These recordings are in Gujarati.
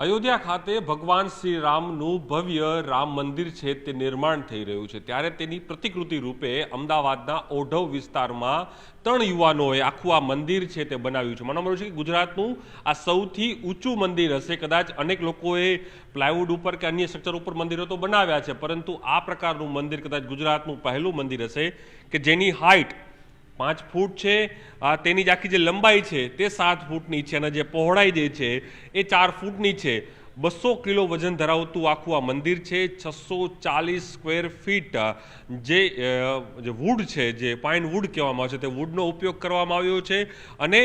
અયોધ્યા ખાતે ભગવાન શ્રી રામનું ભવ્ય રામ મંદિર છે તે નિર્માણ થઈ રહ્યું છે. ત્યારે તેની પ્રતિકૃતિ રૂપે અમદાવાદના ઓઢવ વિસ્તારમાં ત્રણ યુવાનોએ આખું આ મંદિર છે તે બનાવ્યું છે. મને મળ્યું છે કે ગુજરાતનું આ સૌથી ઊંચું મંદિર હશે. કદાચ અનેક લોકોએ પ્લાયવુડ ઉપર કે અન્ય સ્ટ્રક્ચર ઉપર મંદિરો તો બનાવ્યા છે. પરંતુ આ પ્રકારનું મંદિર કદાચ ગુજરાતનું પહેલું મંદિર હશે કે જેની હાઇટ પાંચ ફૂટ છે. આ તેની જ આખી જે લંબાઈ છે તે સાત ફૂટની છે અને જે પહોળાઈ જે છે એ ચાર ફૂટની છે. બસો કિલો વજન ધરાવતું આખું આ મંદિર છે, છસો ચાલીસ સ્ક્વેર ફીટ જે જે વુડ છે, જે પાઇન વુડ કહેવામાં આવે છે, તે વુડનો ઉપયોગ કરવામાં આવ્યો છે. અને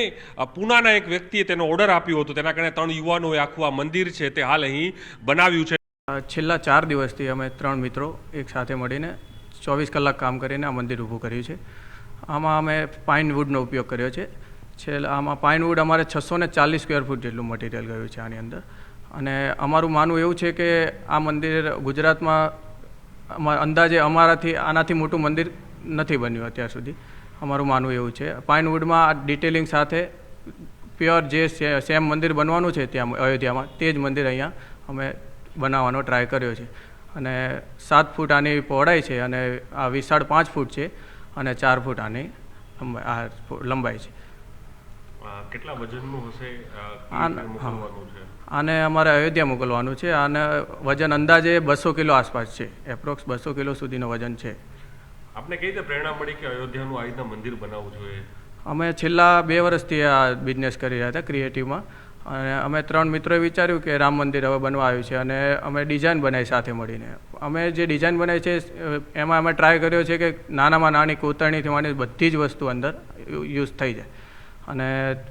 પૂનાના એક વ્યક્તિએ તેનો ઓર્ડર આપ્યો હતો. તેના કારણે ત્રણ યુવાનોએ આખું આ મંદિર છે તે હાલ અહીં બનાવ્યું છે. છેલ્લા ચાર દિવસથી અમે ત્રણ મિત્રો એક સાથે મળીને ચોવીસ કલાક કામ કરીને આ મંદિર ઊભું કર્યું છે. આમાં અમે પાઇનવુડનો ઉપયોગ કર્યો છે. છેલ્લા આમાં પાઇનવુડ અમારે છસો ને ચાલીસ સ્ક્વેર ફૂટ જેટલું મટીરિયલ ગયું છે આની અંદર. અને અમારું માનવું એવું છે કે આ મંદિર ગુજરાતમાં અમારા અંદાજે અમારાથી, આનાથી મોટું મંદિર નથી બન્યું અત્યાર સુધી. અમારું માનવું એવું છે. પાઇનવુડમાં ડિટેલિંગ સાથે પ્યોર જે સેમ મંદિર બનવાનું છે ત્યાં, અયોધ્યામાં, તે જ મંદિર અહીંયા અમે બનાવવાનો ટ્રાય કર્યો છે. અને સાત ફૂટ આની પહોળાઈ છે અને આ વિશાળ પાંચ ફૂટ છે. અને ચાર ફૂટ આની લંબાઈ આ લંબાઈ છે. કેટલા વજનનું હશે આને અમારે અયોધ્યા મોકલવાનું છે. અને વજન અંદાજે બસો કિલો આસપાસ છે. એપ્રોક્સ બસો કિલો સુધીનું વજન છે. આપને કઈ રીતે પ્રેરણા મળી કે અયોધ્યાનું આ રીતના મંદિર બનાવવું જોઈએ? અમે છેલ્લા બે વર્ષથી આ બિઝનેસ કરી રહ્યા હતા ક્રિએટિવમાં અને અમે ત્રણ મિત્રોએ વિચાર્યું કે રામ મંદિર હવે બનવા આવ્યું છે અને અમે ડિઝાઇન બનાવી સાથે મળીને. અમે જે ડિઝાઇન બનાવી છે, એમાં અમે ટ્રાય કર્યો છે કે નાનામાં નાની કોતરણીથી માંડી બધી જ વસ્તુ અંદર યુઝ થઈ જાય. અને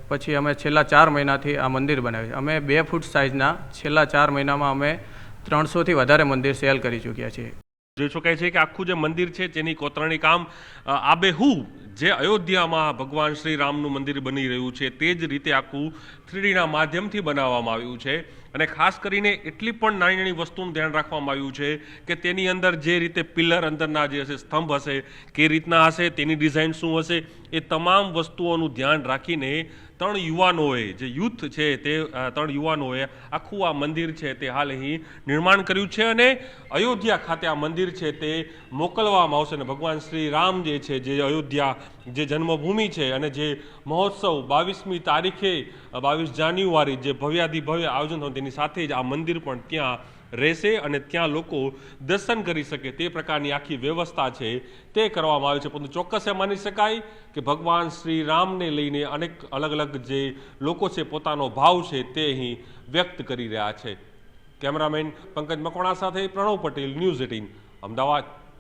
પછી અમે છેલ્લા ચાર મહિનાથી આ મંદિર બનાવ્યું અમે બે ફૂટ સાઇઝના છેલ્લા ચાર મહિનામાં અમે ત્રણસોથી વધારે મંદિર સેલ કરી ચૂક્યા છીએ. જોઈ શકાય છે કે આખું જે મંદિર છે તેની કોતરણી કામ આબેહૂબ જે અયોધ્યામાં ભગવાન શ્રી રામનું મંદિર બની રહ્યું છે, તે જ રીતે આખું થ્રીડીના માધ્યમથી બનાવવામાં આવ્યું છે. અને ખાસ કરીને એટલી પણ નાની નાની વસ્તુનું ધ્યાન રાખવામાં આવ્યું છે કે તેની અંદર જે રીતે પિલર અંદરના જે હશે, સ્તંભ હશે, કે રીતના હશે, તેની ડિઝાઇન શું હશે, એ તમામ વસ્તુઓનું ધ્યાન રાખીને ત્રણ યુવાનોએ, જે યુથ છે તે ત્રણ યુવાનોએ આખું આ મંદિર છે તે હાલ અહીં નિર્માણ કર્યું છે અને અયોધ્યા ખાતે આ મંદિર છે તે મોકલવામાં આવશે અને ભગવાન શ્રી રામ જે છે, જે અયોધ્યા જે જન્મભૂમિ છે અને જે મહોત્સવ બાવીસમી તારીખે બાવીસ જાન્યુઆરી જે ભવ્યાધિભવ્ય આયોજન થયું તેની સાથે જ આ મંદિર પણ ત્યાં રહેશે અને ત્યાં લોકો દર્શન કરી શકે તે પ્રકારની આખી વ્યવસ્થા છે તે કરવામાં આવી છે. પરંતુ ચોક્કસ એ માની શકાય કે ભગવાન શ્રી રામને લઈને અનેક અલગ અલગ જે લોકો છે પોતાનો ભાવ છે તે અહીં વ્યક્ત કરી રહ્યા છે. કેમેરામેન પંકજ મકવાણા સાથે પ્રણવ પટેલ, ન્યૂઝ એટીન, અમદાવાદ.